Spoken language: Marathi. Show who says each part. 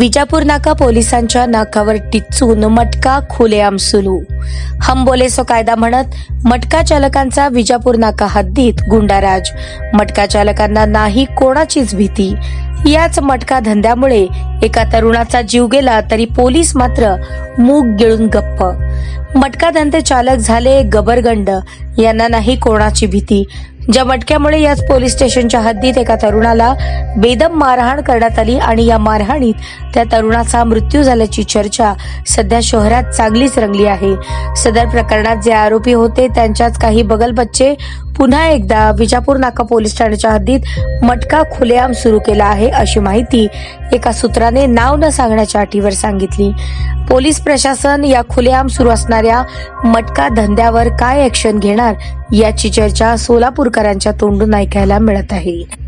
Speaker 1: विजापूर नाका पोलिसांच्या नाकावर टिचून मटका खुलेआम सुलू हमबोलेसो कायदा म्हणत मटका चालकांचा विजापूर नाका हद्दीत गुंडाराज. मटका चालकांना नाही कोणाचीच भीती. याच मटका धंद्यामुळे एका तरुणाचा जीव गेला तरी पोलीस मात्र मूग गिळून गप्प. मटका धंदे चालक झाले गबरगंड. यांना नाही कोणाची भीती. ज्या मटक्यामुळे याच पोलीस स्टेशनच्या हद्दीत एका तरुणाला बेदम मारहाण करण्यात आली आणि या मारहाणीत त्या तरुणाचा मृत्यू झाल्याची चर्चा सध्या शहरात चांगलीच रंगली आहे. सदर प्रकरणात जे आरोपी होते त्यांच्याच काही बगलबच्चे पुन्हा एकदा विजापूर नाका पोलीस ठाण्याच्या हद्दीत मटका खुलेआम सुरू केला आहे अशी माहिती एका सूत्राने नाव न सांगण्याच्या अटीवर सांगितली. पोलीस प्रशासन या खुलेआम सुरू असणाऱ्या मटका धंद्यावर काय ऍक्शन घेणार याची चर्चा सोलापूरकरांच्या तोंडून ऐकायला मिळत आहे.